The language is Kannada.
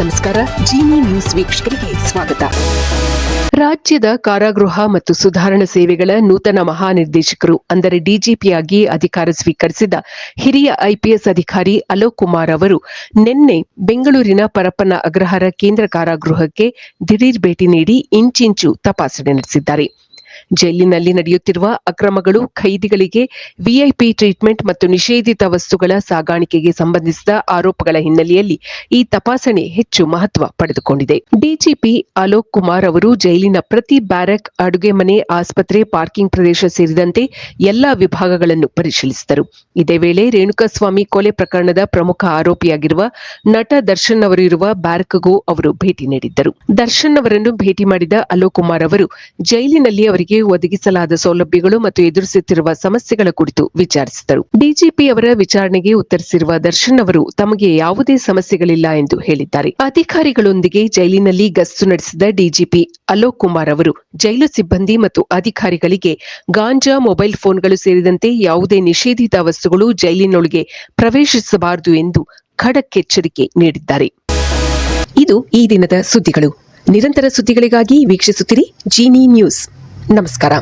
ನಮಸ್ಕಾರ. ಜಿನಿ ನ್ಯೂಸ್ ವೀಕ್ಷಕರಿಗೆ ಸ್ವಾಗತ. ರಾಜ್ಯದ ಕಾರಾಗೃಹ ಮತ್ತು ಸುಧಾರಣಾ ಸೇವೆಗಳ ನೂತನ ಮಹಾನಿರ್ದೇಶಕರು, ಅಂದರೆ ಡಿಜಿಪಿಯಾಗಿ ಅಧಿಕಾರ ಸ್ವೀಕರಿಸಿದ ಹಿರಿಯ ಐಪಿಎಸ್ ಅಧಿಕಾರಿ ಅಲೋಕ್ ಕುಮಾರ್ ಅವರು ನಿನ್ನೆ ಬೆಂಗಳೂರಿನ ಪರಪ್ಪನ ಅಗ್ರಹಾರ ಕೇಂದ್ರ ಕಾರಾಗೃಹಕ್ಕೆ ದಿಢೀರ್ ಭೇಟಿ ನೀಡಿ ಇಂಚಿಂಚು ತಪಾಸಣೆ ನಡೆಸಿದ್ದಾರೆ. ಜೈಲಿನಲ್ಲಿ ನಡೆಯುತ್ತಿರುವ ಅಕ್ರಮಗಳು, ಖೈದಿಗಳಿಗೆ ವಿಐಪಿ ಟ್ರೀಟ್ಮೆಂಟ್ ಮತ್ತು ನಿಷೇಧಿತ ವಸ್ತುಗಳ ಸಾಗಾಣಿಕೆಗೆ ಸಂಬಂಧಿಸಿದ ಆರೋಪಗಳ ಹಿನ್ನೆಲೆಯಲ್ಲಿ ಈ ತಪಾಸಣೆ ಹೆಚ್ಚು ಮಹತ್ವ ಪಡೆದುಕೊಂಡಿದೆ. ಡಿಜಿಪಿ ಅಲೋಕ್ ಕುಮಾರ್ ಅವರು ಜೈಲಿನ ಪ್ರತಿ ಬ್ಯಾರಕ್, ಅಡುಗೆ ಮನೆ, ಆಸ್ಪತ್ರೆ, ಪಾರ್ಕಿಂಗ್ ಪ್ರದೇಶ ಸೇರಿದಂತೆ ಎಲ್ಲಾ ವಿಭಾಗಗಳನ್ನು ಪರಿಶೀಲಿಸಿದರು. ಇದೇ ವೇಳೆ ರೇಣುಕಾಸ್ವಾಮಿ ಕೊಲೆ ಪ್ರಕರಣದ ಪ್ರಮುಖ ಆರೋಪಿಯಾಗಿರುವ ನಟ ದರ್ಶನ್ ಅವರು ಇರುವ ಬ್ಯಾರಕ್ಗೂ ಅವರು ಭೇಟಿ ನೀಡಿದ್ದರು. ದರ್ಶನ್ ಅವರನ್ನು ಭೇಟಿ ಮಾಡಿದ ಅಲೋಕ್ ಕುಮಾರ್ ಅವರು ಜೈಲಿನಲ್ಲಿ ಅವರಿಗೆ ಒದಗಿಸಲಾದ ಸೌಲಭ್ಯಗಳು ಮತ್ತು ಎದುರಿಸುತ್ತಿರುವ ಸಮಸ್ಯೆಗಳ ಕುರಿತು ವಿಚಾರಿಸಿದರು. ಡಿಜಿಪಿ ಅವರ ವಿಚಾರಣೆಗೆ ಉತ್ತರಿಸಿರುವ ದರ್ಶನ್ ಅವರು, ತಮಗೆ ಯಾವುದೇ ಸಮಸ್ಯೆಗಳಿಲ್ಲ ಎಂದು ಹೇಳಿದ್ದಾರೆ. ಅಧಿಕಾರಿಗಳೊಂದಿಗೆ ಜೈಲಿನಲ್ಲಿ ಗಸ್ತು ನಡೆಸಿದ ಡಿಜಿಪಿ ಅಲೋಕ್ ಕುಮಾರ್ ಅವರು, ಜೈಲು ಸಿಬ್ಬಂದಿ ಮತ್ತು ಅಧಿಕಾರಿಗಳಿಗೆ ಗಾಂಜಾ ಮೊಬೈಲ್ ಫೋನ್ಗಳು ಸೇರಿದಂತೆ ಯಾವುದೇ ನಿಷೇಧಿತ ವಸ್ತುಗಳು ಜೈಲಿನೊಳಗೆ ಪ್ರವೇಶಿಸಬಾರದು ಎಂದು ಖಡಕ್ ಎಚ್ಚರಿಕೆ ನೀಡಿದ್ದಾರೆ. ಇದು ಈ ದಿನದ ಸುದ್ದಿಗಳು. ನಿರಂತರ ಸುದ್ದಿಗಳಿಗಾಗಿ ವೀಕ್ಷಿಸುತ್ತಿರಿ ಜೀನಿ ನ್ಯೂಸ್. ನಮಸ್ಕಾರ.